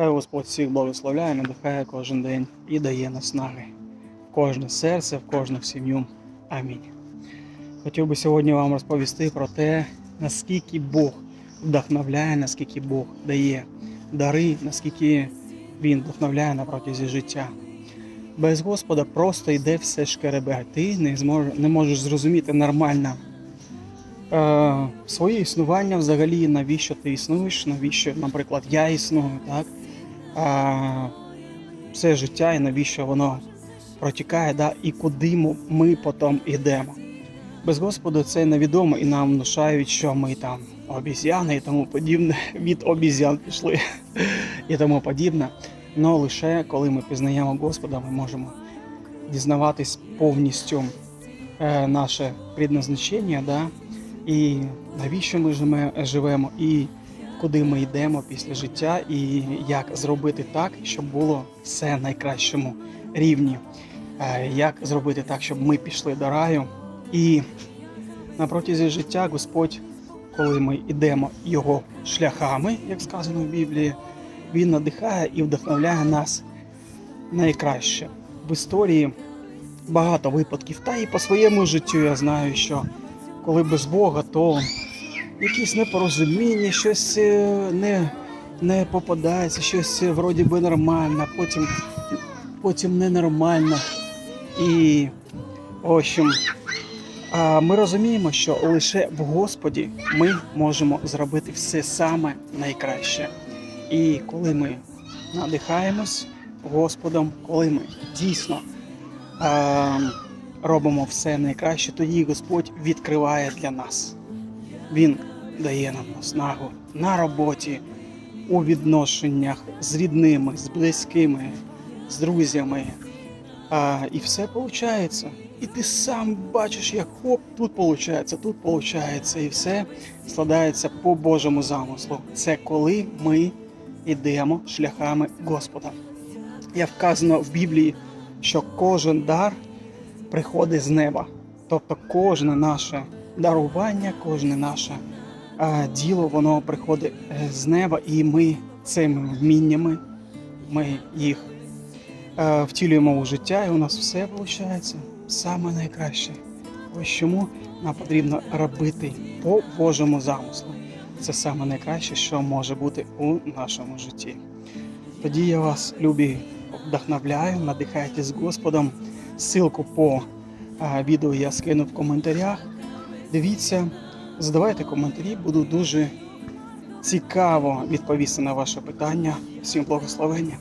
Хай Господь всіх благословляє, надихає кожен день і дає наснаги в кожне серце, в кожну сім'ю. Амінь. Хотів би сьогодні вам розповісти про те, наскільки Бог вдохновляє, наскільки Бог дає дари, наскільки Він вдохновляє на протязі життя. Без Господа просто йде все шкеребе. Ти не, змож, не можеш зрозуміти нормально е, своє існування взагалі, навіщо ти існуєш, навіщо, наприклад, я існую, так? А, все життя і навіщо воно протікає, да? і куди ми- потім йдемо. Без Господа це невідомо і нам внушають, що ми там обіз'яни і тому подібне, від обіз'ян пішли і тому подібне. Но лише коли ми пізнаємо Господа, ми можемо дізнаватись повністю е, наше предназначення, да? і навіщо ми живемо, і куди ми йдемо після життя, і як зробити так, щоб було все на найкращому рівні. Е, Як зробити так, щоб ми пішли до раю. І на протязі життя Господь, коли ми йдемо його шляхами, як сказано в Біблії, Він надихає і вдохновляє нас найкраще. В історії багато випадків, та і по своєму життю я знаю, що коли без Бога, то якісь непорозуміння, щось е, не, не попадається, щось е, вроді би нормально, потім, потім ненормально. І, в общем, а, ми розуміємо, що лише в Господі ми можемо зробити все саме найкраще. І коли ми надихаємось Господом, коли ми дійсно а, робимо все найкраще, тоді Господь відкриває для нас. Він дає нам наснагу на роботі, у відношеннях з рідними, з близькими, з друзями. А, і все виходить. І ти сам бачиш, як хоп, тут виходить, тут виходить, і все складається по Божому замислу. Це коли ми йдемо шляхами Господа. Як вказано в Біблії, що кожен дар приходить з неба. Тобто кожне наше дарування, кожне наше діло, воно приходить е, з неба, і ми цими вміннями, ми їх е, втілюємо у життя, і у нас все виходить саме найкраще. Ось чому нам потрібно робити по Божому замислу. Це саме найкраще, що може бути у нашому житті. Тоді я вас, любі, вдохновляю, надихайтесь Господом. Ссылку по а, відео я скину в коментарях. Дивіться, задавайте коментарі, буду дуже цікаво відповісти на ваше питання. Всім благословення.